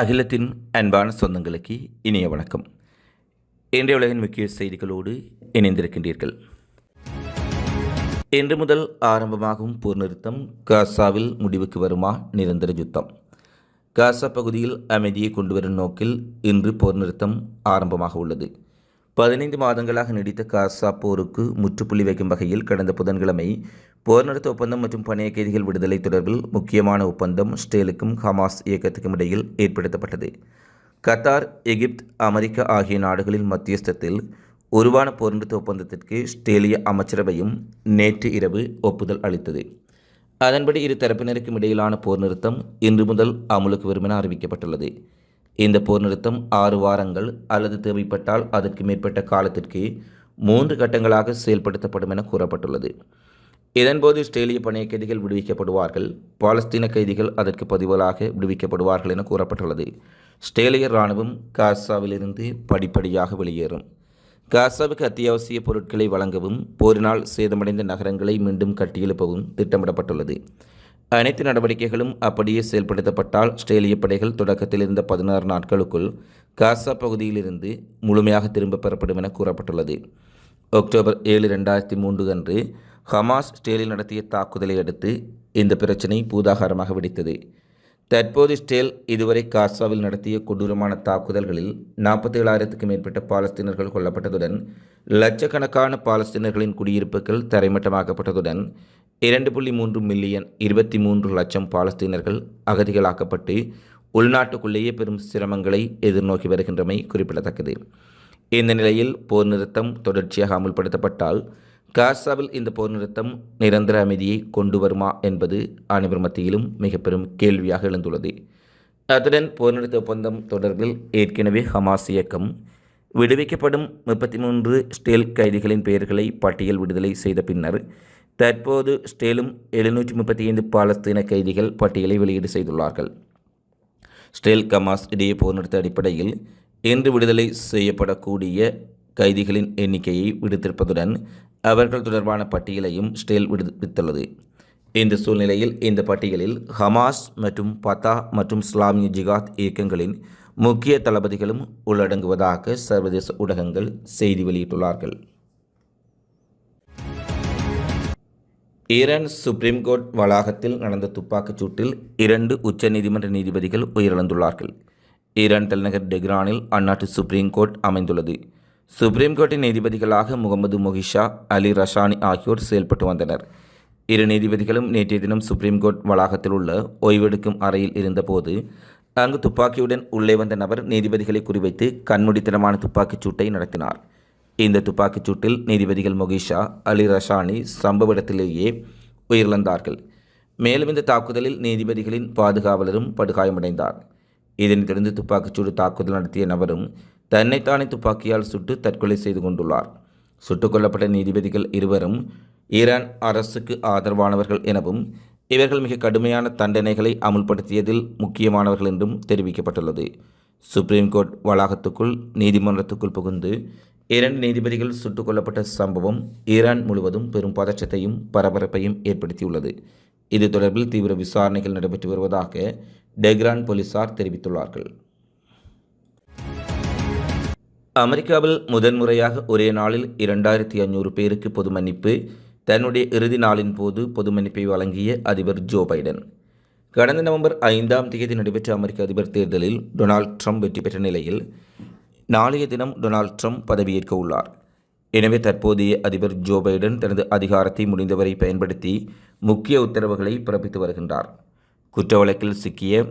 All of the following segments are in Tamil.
அகிலத்தின் அன்பான சொந்தங்களுக்கு இனிய வணக்கம். இன்றைய உலகின் முக்கிய செய்திகளோடு இணைந்திருக்கின்றீர்கள். இன்று முதல் ஆரம்பமாகும் போர் நிறுத்தம் காசாவில் முடிவுக்கு வருமா? நிரந்தர யுத்தம். காசா பகுதியில் அமைதியை கொண்டுவரும் நோக்கில் இன்று போர் நிறுத்தம் ஆரம்பமாக உள்ளது. பதினைந்து மாதங்களாக நீடித்த காசா போருக்கு முற்றுப்புள்ளி வைக்கும் வகையில் கடந்த புதன்கிழமை போர் நிறுத்த ஒப்பந்தம் மற்றும் பணைய கைதிகள் விடுதலை தொடர்பில் முக்கியமான ஒப்பந்தம் ஸ்டேலுக்கும் ஹமாஸ் இயக்கத்துக்கும் இடையில் ஏற்படுத்தப்பட்டது. கத்தார் எகிப்து அமெரிக்கா ஆகிய நாடுகளின் மத்தியஸ்தத்தில் உருவான போர் நிறுத்த ஒப்பந்தத்திற்கு ஸ்டேலிய அமைச்சரவையும் நேற்று இரவு ஒப்புதல் அளித்தது. அதன்படி இரு தரப்பினருக்கும் இடையிலான போர் நிறுத்தம் இன்று முதல் அமுலுக்கு வரும் என அறிவிக்கப்பட்டுள்ளது. இந்த போர் நிறுத்தம் ஆறு வாரங்கள் அல்லது தேவைப்பட்டால் அதற்கு மேற்பட்ட காலத்திற்கு மூன்று கட்டங்களாக செயல்படுத்தப்படும் என கூறப்பட்டுள்ளது. இதன்போது இஸ்ரேலிய பணைய கைதிகள் விடுவிக்கப்படுவார்கள். பாலஸ்தீன கைதிகள் அதற்கு பதிலாக விடுவிக்கப்படுவார்கள் என கூறப்பட்டுள்ளது. ஸ்டேலிய இராணுவம் காசாவிலிருந்து படிப்படியாக வெளியேறும். காசாவுக்கு அத்தியாவசிய பொருட்களை வழங்கவும் போரினால் சேதமடைந்த நகரங்களை மீண்டும் கட்டியெழுப்பவும் திட்டமிடப்பட்டுள்ளது. அனைத்து நடவடிக்கைகளும் அப்படியே செயல்படுத்தப்பட்டால் ஆஸ்திரேலிய படைகள் தொடக்கத்தில் இருந்த பதினாறு நாட்களுக்குள் காசா பகுதியிலிருந்து முழுமையாக திரும்பப் பெறப்படும் என கூறப்பட்டுள்ளது. அக்டோபர் ஏழு ரெண்டாயிரத்தி மூன்று அன்று ஹமாஸ் ஸ்டேலில் நடத்திய தாக்குதலை அடுத்து இந்த பிரச்சினை பூதாகாரமாக வெடித்தது. தற்போது ஸ்டேல் இதுவரை காசாவில் நடத்திய கொடூரமான தாக்குதல்களில் நாற்பத்தி ஏழாயிரத்துக்கும் மேற்பட்ட பாலஸ்தீனர்கள் கொல்லப்பட்டதுடன் லட்சக்கணக்கான பாலஸ்தீனர்களின் குடியிருப்புகள் தரைமட்டமாக்கப்பட்டதுடன் இரண்டு புள்ளி மூன்று மில்லியன் இருபத்தி மூன்று லட்சம் பாலஸ்தீனர்கள் அகதிகளாக்கப்பட்டு உள்நாட்டுக்குள்ளேயே பெரும் சிரமங்களை எதிர்நோக்கி வருகின்றமை குறிப்பிடத்தக்கது. இந்த நிலையில் போர் நிறுத்தம் தொடர்ச்சியாக அமுல்படுத்தப்பட்டால் காசாவில் இந்த போர் நிறுத்தம் நிரந்தர அமைதியை கொண்டு வருமா என்பது அனைவர் மத்தியிலும் மிக பெரும் கேள்வியாக எழுந்துள்ளது. அத்துடன் போர் நிறுத்த ஒப்பந்தம் தொடர்பில் ஏற்கனவே ஹமாஸ் இயக்கம் விடுவிக்கப்படும் முப்பத்தி மூன்று ஸ்டேல் கைதிகளின் பெயர்களை பட்டியல் விடுதலை செய்த பின்னர் தற்போது ஸ்டேலும் எழுநூற்றி முப்பத்தி ஐந்து பாலஸ்தீன கைதிகள் பட்டியலை வெளியீடு செய்துள்ளார்கள். ஸ்டேல் கமாஸ் இடையே போர் நிறுத்த அடிப்படையில் இன்று விடுதலை செய்யப்படக்கூடிய கைதிகளின் எண்ணிக்கையை விடுத்திருப்பதுடன் அவர்கள் தொடர்பான பட்டியலையும் ஸ்டேல் விடுவித்துள்ளது இந்த சூழ்நிலையில் இந்த பட்டியலில் ஹமாஸ் மற்றும் பத்தா மற்றும் இஸ்லாமிய ஜிகாத் இயக்கங்களின் முக்கிய தளபதிகளும் உள்ளடங்குவதாக சர்வதேச ஊடகங்கள் செய்தி வெளியிட்டுள்ளார்கள். ஈரான் சுப்ரீம் கோர்ட் வளாகத்தில் நடந்த துப்பாக்கிச் சூட்டில் இரண்டு உச்சநீதிமன்ற நீதிபதிகள் உயிரிழந்துள்ளார்கள். ஈரான் தலைநகர் டெக்ரானில் அந்நாட்டு சுப்ரீம் கோர்ட் அமைந்துள்ளது. சுப்ரீம் கோர்ட்டின் நீதிபதிகளாக முகமது மொஹிஷா அலி ரஷானி ஆகியோர் செயல்பட்டு வந்தனர். இரு நீதிபதிகளும் நேற்றைய தினம் சுப்ரீம் கோர்ட் வளாகத்தில் உள்ள ஓய்வெடுக்கும் அறையில் இருந்தபோது அங்கு துப்பாக்கியுடன் உள்ளே வந்த நபர் நீதிபதிகளை குறிவைத்து கண்முடித்தனமான துப்பாக்கிச் சூட்டை நடத்தினார். இந்த துப்பாக்கிச் சூட்டில் நீதிபதிகள் மொகிஷா அலி ரஷானி சம்பவ இடத்திலேயே உயிரிழந்தார்கள். மேலும் இந்த தாக்குதலில் நீதிபதிகளின் பாதுகாவலரும் படுகாயமடைந்தார். இதனைத் தொடர்ந்து துப்பாக்கிச்சூடு தாக்குதல் நடத்திய நபரும் தன்னைத்தானே துப்பாக்கியால் சுட்டு தற்கொலை செய்து கொண்டுள்ளார். சுட்டுக் கொல்லப்பட்ட நீதிபதிகள் இருவரும் ஈரான் அரசுக்கு ஆதரவானவர்கள் எனவும் இவர்கள் மிக கடுமையான தண்டனைகளை அமுல்படுத்தியதில் முக்கியமானவர்கள் என்றும் தெரிவிக்கப்பட்டுள்ளது. சுப்ரீம் கோர்ட் வளாகத்துக்குள் நீதிமன்றத்துக்குள் புகுந்து இரண்டு நீதிபதிகள் சுட்டுக் கொல்லப்பட்ட சம்பவம் ஈரான் முழுவதும் பெரும் பதற்றத்தையும் பரபரப்பையும் ஏற்படுத்தியுள்ளது. இது தொடர்பில் தீவிர விசாரணைகள் நடைபெற்று வருவதாக டெக்ரான் போலீசார் தெரிவித்துள்ளார்கள். அமெரிக்காவில் முதன்முறையாக ஒரே நாளில் இரண்டாயிரத்தி ஐநூறு பேருக்கு பொது மன்னிப்பு தன்னுடைய இறுதி நாளின் போது பொது மன்னிப்பை வழங்கிய அதிபர் ஜோ பைடன். கடந்த நவம்பர் ஐந்தாம் தேதி நடைபெற்ற அமெரிக்க அதிபர் தேர்தலில் டொனால்ட் ட்ரம்ப் வெற்றி பெற்ற நிலையில் நாளைய தினம் டொனால்ட் ட்ரம்ப் பதவியேற்க உள்ளார். எனவே தற்போதைய அதிபர் ஜோ பைடன் தனது அதிகாரத்தை முடிந்தவரை பயன்படுத்தி முக்கிய உத்தரவுகளை பிறப்பித்து வருகின்றார். குற்ற வழக்கில் சிக்கிய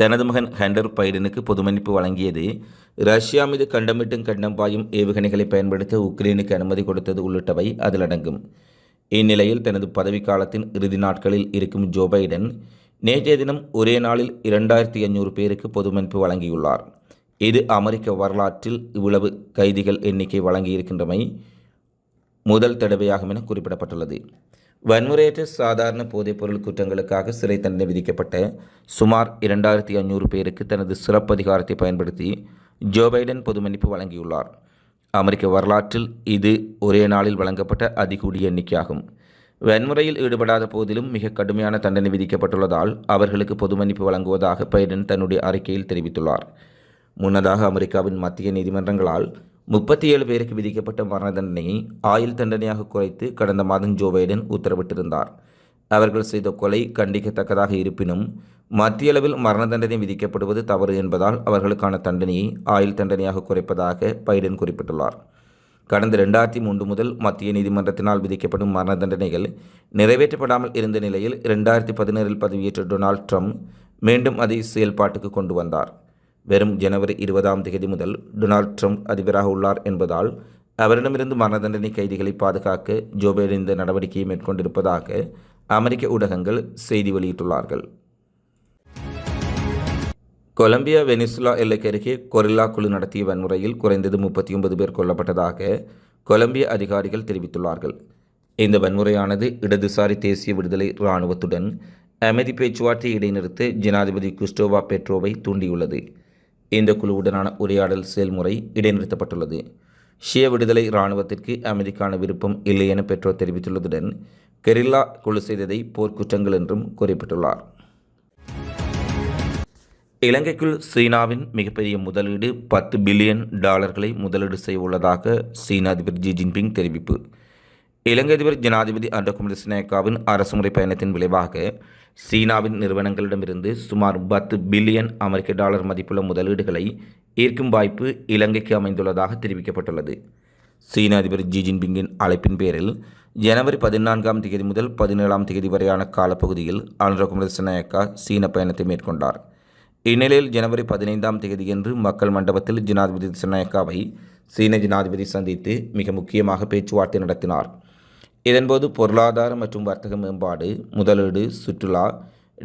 தனது மகன் ஹண்டர் பைடனுக்கு பொது மன்னிப்பு வழங்கியது ரஷ்யா மீது கண்டமிட்டும் கண்டம் பாயும் ஏவுகணைகளை பயன்படுத்த உக்ரைனுக்கு அனுமதி கொடுத்தது உள்ளிட்டவை அதில் அடங்கும் இந்நிலையில் தனது பதவிக்காலத்தின் இறுதி நாட்களில் இருக்கும் ஜோ பைடன் நேற்றைய தினம் ஒரே நாளில் இரண்டாயிரத்தி ஐநூறு பேருக்கு பொது வழங்கியுள்ளார். இது அமெரிக்க வரலாற்றில் இவ்வளவு கைதிகள் எண்ணிக்கை வழங்கியிருக்கின்றமை முதல் தடவையாகும் என குறிப்பிடப்பட்டுள்ளது. வன்முறையற்ற சாதாரண போதைப்பொருள் குற்றங்களுக்காக சிறை தண்டனை விதிக்கப்பட்ட சுமார் இரண்டாயிரத்தி ஐநூறு பேருக்கு தனது சிறப்பு அதிகாரத்தை பயன்படுத்தி ஜோ பைடன் பொது மன்னிப்பு வழங்கியுள்ளார். அமெரிக்க வரலாற்றில் இது ஒரே நாளில் வழங்கப்பட்ட அதிகூடிய எண்ணிக்கையாகும். வன்முறையில் ஈடுபடாத போதிலும் மிக கடுமையான தண்டனை விதிக்கப்பட்டுள்ளதால் அவர்களுக்கு பொது மன்னிப்பு வழங்குவதாக பைடன் தன்னுடைய அறிக்கையில் தெரிவித்துள்ளார். முன்னதாக அமெரிக்காவின் மத்திய நீதிமன்றங்களால் முப்பத்தி ஏழு பேருக்கு விதிக்கப்பட்ட மரண தண்டனையை ஆயுள் தண்டனையாக குறைத்து கடந்த மாதம் ஜோ பைடன் உத்தரவிட்டிருந்தார். அவர்கள் செய்த கொலை கண்டிக்கத்தக்கதாக இருப்பினும் மத்திய அளவில் மரண தண்டனை விதிக்கப்படுவது தவறு என்பதால் அவர்களுக்கான தண்டனையை ஆயுள் தண்டனையாக குறைப்பதாக பைடன் குறிப்பிட்டுள்ளார். கடந்த ரெண்டாயிரத்தி மூன்று முதல் மத்திய நீதிமன்றத்தினால் விதிக்கப்படும் மரண தண்டனைகள் நிறைவேற்றப்படாமல் இருந்த நிலையில் ரெண்டாயிரத்தி பதினேழில் பதவியேற்ற டொனால்ட் ட்ரம்ப் மீண்டும் அதை செயல்பாட்டுக்கு கொண்டு வந்தார். வெறும் ஜனவரி இருபதாம் தேதி முதல் டொனால்ட் ட்ரம்ப் அதிபராக உள்ளார் என்பதால் அவரிடமிருந்து மரண தண்டனை கைதிகளை பாதுகாக்க ஜோ பைடன் இந்த நடவடிக்கையை மேற்கொண்டிருப்பதாக அமெரிக்க ஊடகங்கள் செய்தி வெளியிட்டுள்ளார்கள். கொலம்பியா வெனிசுலா எல்லைக்கு அருகே கொரில்லா குழு நடத்திய வன்முறையில் குறைந்தது முப்பத்தி ஒன்பது பேர் கொல்லப்பட்டதாக கொலம்பிய அதிகாரிகள் தெரிவித்துள்ளார்கள். இந்த வன்முறையானது இடதுசாரி தேசிய விடுதலை இராணுவத்துடன் அமைதி பேச்சுவார்த்தை இடைநிறுத்த ஜனாதிபதி குஸ்டோவா பெட்ரோவை தூண்டியுள்ளது. இந்த குழுவுடனான உரையாடல் செயல்முறை இடைநிறுத்தப்பட்டுள்ளது. ஷிய விடுதலை இராணுவத்திற்கு அமைதிக்கான விருப்பம் இல்லை என பெட்ரோ தெரிவித்துள்ளதுடன் கெரில்லா குழு செய்ததை போர்க்குற்றங்கள் என்றும் குறிப்பிட்டுள்ளார். இலங்கைக்குள் சீனாவின் மிகப்பெரிய முதலீடு பத்து பில்லியன் டாலர்களை முதலீடு செய்ய உள்ளதாக சீன அதிபர் ஜி ஜின்பிங் தெரிவிப்பு. இலங்கை அதிபர் ஜனாதிபதி அண்டகுமரி சினேகாவின் அரசுமுறை பயணத்தின் விளைவாக சீனாவின் நிறுவனங்களிடமிருந்து சுமார் பத்து பில்லியன் அமெரிக்க டாலர் மதிப்புள்ள முதலீடுகளை ஈர்க்கும் வாய்ப்பு இலங்கைக்கு அமைந்துள்ளதாக தெரிவிக்கப்பட்டுள்ளது. சீன அதிபர் ஜி ஜின்பிங்கின் அழைப்பின் பேரில் ஜனவரி பதினான்காம் தேதி முதல் பதினேழாம் தேதி வரையான காலப்பகுதியில் அனுரகுமர சினாயக்கா சீன பயணத்தை மேற்கொண்டார். இந்நிலையில் ஜனவரி பதினைந்தாம் தேதியன்று மக்கள் மண்டபத்தில் ஜனாதிபதி சினாயக்காவை சீன ஜனாதிபதி சந்தித்து மிக முக்கியமாக பேச்சுவார்த்தை நடத்தினார். இதன்போது பொருளாதார மற்றும் வர்த்தக மேம்பாடு முதலீடு சுற்றுலா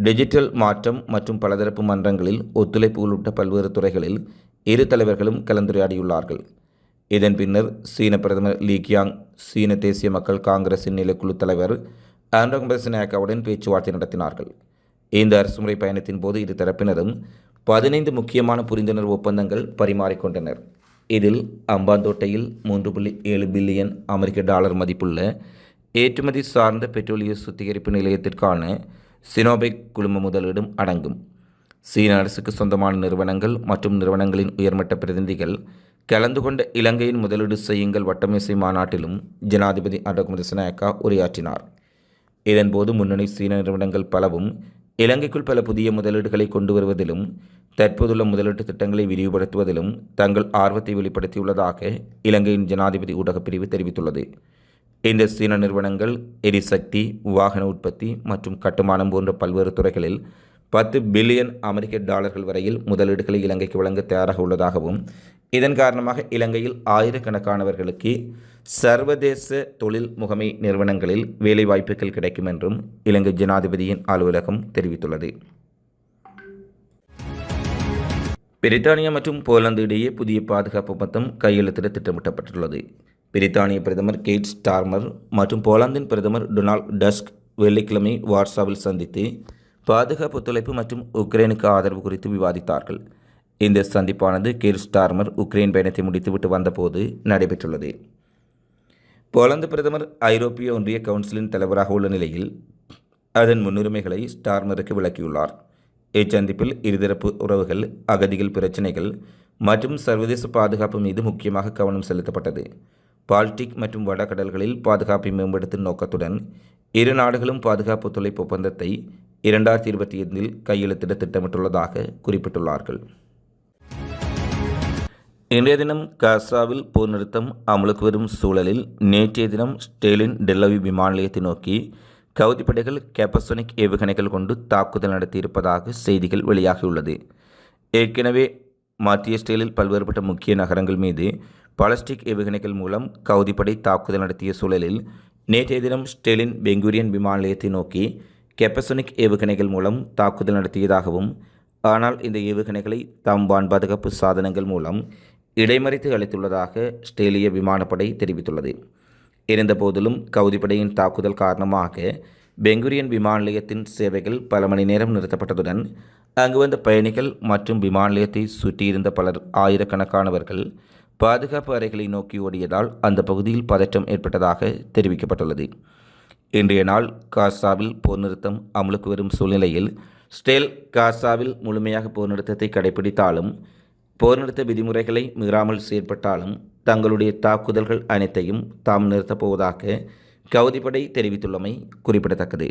டிஜிட்டல் மாற்றம் மற்றும் பலதரப்பு மன்றங்களில் ஒத்துழைப்பு உள்ளிட்ட பல்வேறு துறைகளில் இரு தலைவர்களும் கலந்துரையாடியுள்ளார்கள். இதன் பின்னர் சீன பிரதமர் லீ கியாங் சீன தேசிய மக்கள் காங்கிரசின் நிலைக்குழு தலைவர் ஆண்ட்ரோங் பெர்சினாக்காவுடன் பேச்சுவார்த்தை நடத்தினார்கள். இந்த அரசுமுறை பயணத்தின் போது இரு தரப்பினரும் பதினைந்து முக்கியமான புரிந்துணர்வு ஒப்பந்தங்கள் பரிமாறிக்கொண்டனர் இதில் அம்பாந்தோட்டையில் மூன்று புள்ளி ஏழு பில்லியன் அமெரிக்க டாலர் மதிப்புள்ள ஏற்றுமதி சார்ந்த பெட்ரோலிய சுத்திகரிப்பு நிலையத்திற்கான சினோபெக் குழும முதலீடும் அடங்கும். சீன அரசுக்கு சொந்தமான நிறுவனங்கள் மற்றும் நிறுவனங்களின் உயர்மட்ட பிரதிநிதிகள் கலந்து கொண்ட இலங்கையின் முதலீடு செய்யுங்கள் வட்டமேசை மாநாட்டிலும் ஜனாதிபதி அடகுமதி சினாயக்கா உரையாற்றினார். இதன்போது முன்னணி சீன நிறுவனங்கள் பலவும் இலங்கைக்குள் பல புதிய முதலீடுகளை கொண்டு வருவதிலும் தற்போதுள்ள முதலீட்டு திட்டங்களை விரிவுபடுத்துவதிலும் தங்கள் ஆர்வத்தை வெளிப்படுத்தியுள்ளதாக இலங்கையின் ஜனாதிபதி ஊடகப் பிரிவு தெரிவித்துள்ளது. இந்த சீன நிறுவனங்கள் எரிசக்தி வாகன உற்பத்தி மற்றும் கட்டுமானம் போன்ற பல்வேறு துறைகளில் பத்து பில்லியன் அமெரிக்க டாலர்கள் வரையில் முதலீடுகளை இலங்கைக்கு வழங்க தயாராக உள்ளதாகவும் இதன் காரணமாக இலங்கையில் ஆயிரக்கணக்கானவர்களுக்கு சர்வதேச தொழில் முகமை நிறுவனங்களில் வேலைவாய்ப்புகள் கிடைக்கும் என்றும் இலங்கை ஜனாதிபதியின் அலுவலகம் தெரிவித்துள்ளது. பிரித்தானியா மற்றும் போலந்து இடையே புதிய பாதுகாப்பு மொத்தம் கையெழுத்திட திட்டமிட்டப்பட்டுள்ளது பிரித்தானிய பிரதமர் கேட் ஸ்டார்மர் மற்றும் போலாந்தின் பிரதமர் டொனால்ட் டஸ்க் வெள்ளிக்கிழமை வாட்ஸாவில் சந்தித்து பாதுகாப்பு ஒத்துழைப்பு மற்றும் உக்ரைனுக்கு ஆதரவு குறித்து விவாதித்தார்கள். இந்த சந்திப்பானது கீர் ஸ்டார்மர் உக்ரைன் பயணத்தை முடித்துவிட்டு வந்தபோது நடைபெற்றுள்ளது. போலந்து பிரதமர் ஐரோப்பிய ஒன்றிய கவுன்சிலின் தலைவராக உள்ள நிலையில் அதன் முன்னுரிமைகளை ஸ்டார்மருக்கு விளக்கியுள்ளார். இச்சந்திப்பில் இருதரப்பு உறவுகள் அகதிகள் பிரச்சினைகள் மற்றும் சர்வதேச பாதுகாப்பு மீது முக்கியமாக கவனம் செலுத்தப்பட்டது. பால்டிக் மற்றும் வடகடல்களில் பாதுகாப்பை மேம்படுத்தும் நோக்கத்துடன் இரு நாடுகளும் பாதுகாப்பு ஒத்துழைப்பு ஒப்பந்தத்தை இரண்டாயிரத்தி இருபத்தி ஐந்தில் கையெழுத்திட திட்டமிட்டுள்ளதாக குறிப்பிட்டுள்ளார்கள். இன்றைய தினம் காசாவில் போர் நிறுத்தம் அமலுக்கு வரும் சூழலில் நேற்றைய தினம் ஸ்டேலின் டெல்லவி விமான நிலையத்தை நோக்கி கவுதி படைகள் கேப்பசோனிக் ஏவுகணைகள் கொண்டு தாக்குதல் நடத்தியிருப்பதாக செய்திகள் வெளியாகியுள்ளது. ஏற்கனவே மத்திய ஸ்டேலில் பல்வேறுபட்ட முக்கிய நகரங்கள் மீது பாலஸ்டிக் ஏவுகணைகள் மூலம் கவுதிப்படை தாக்குதல் நடத்திய சூழலில் நேற்றைய தினம் ஸ்டேலின் பெங்கூரியன் விமான நிலையத்தை நோக்கி கெப்பசோனிக் ஏவுகணைகள் மூலம் தாக்குதல் நடத்தியதாகவும் ஆனால் இந்த ஏவுகணைகளை தாம் வான் பாதுகாப்பு சாதனங்கள் மூலம் இடைமறித்து அளித்துள்ளதாக ஆஸ்திரேலிய விமானப்படை தெரிவித்துள்ளது. இருந்தபோதிலும் கவுதிப்படையின் தாக்குதல் காரணமாக பெங்குரியன் விமான நிலையத்தின் சேவைகள் பல மணி நேரம் நிறுத்தப்பட்டதுடன் அங்கு வந்த பயணிகள் மற்றும் விமான நிலையத்தை சுற்றியிருந்த பலர் ஆயிரக்கணக்கானவர்கள் பாதுகாப்பு அறைகளை நோக்கி ஓடியதால் அந்த பகுதியில் பதற்றம் ஏற்பட்டதாக தெரிவிக்கப்பட்டுள்ளது. இன்றைய நாள் காசாவில் போர் நிறுத்தம் அமலுக்கு வரும் சூழ்நிலையில் ஸ்டேல் காசாவில் முழுமையாக போர் நிறுத்தத்தை கடைபிடித்தாலும் போர் நிறுத்த விதிமுறைகளை மீறாமல் செயற்பட்டாலும் தங்களுடைய தாக்குதல்கள் அனைத்தையும் தாம் நிறுத்தப் போவதாக கவுதிப்படை தெரிவித்துள்ளமை குறிப்பிடத்தக்கது.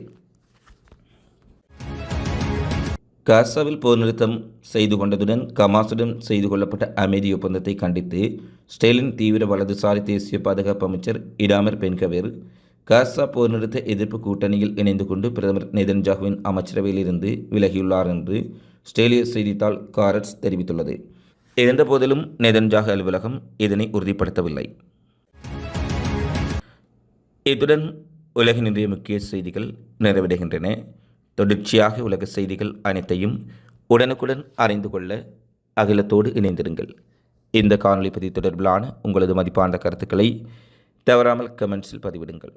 காசாவில் போர் நிறுத்தம் செய்து கொண்டதுடன் கமாசுடன் செய்து கொள்ளப்பட்ட அமைதி ஒப்பந்தத்தை கண்டித்து ஸ்டேலின் தீவிர வலதுசாரி தேசிய பாதுகாப்பு அமைச்சர் இடாமர் பென்கவேர் காசா போர் நிறுத்த எதிர்ப்பு கூட்டணியில் இணைந்து கொண்டு பிரதமர் நெதன்ஜாகுவின் அமைச்சரவையிலிருந்து விலகியுள்ளார் என்று ஸ்ட்ரேலிய செய்தித்தாள் காரட்ஸ் தெரிவித்துள்ளது. இருந்தபோதிலும் நெதன்ஜாகு அலுவலகம் இதனை உறுதிப்படுத்தவில்லை. இத்துடன் உலகின் இன்றைய முக்கிய செய்திகள் நிறைவடைகின்றன. தொடர்ச்சியாக உலக செய்திகள் அனைத்தையும் உடனுக்குடன் அறிந்து கொள்ள அகிலத்தோடு இணைந்திருங்கள். இந்த காணொலி பதிவு தொடர்பிலான உங்களது மதிப்பான கருத்துக்களை தவறாமல் கமெண்ட்ஸில் பதிவிடுங்கள்.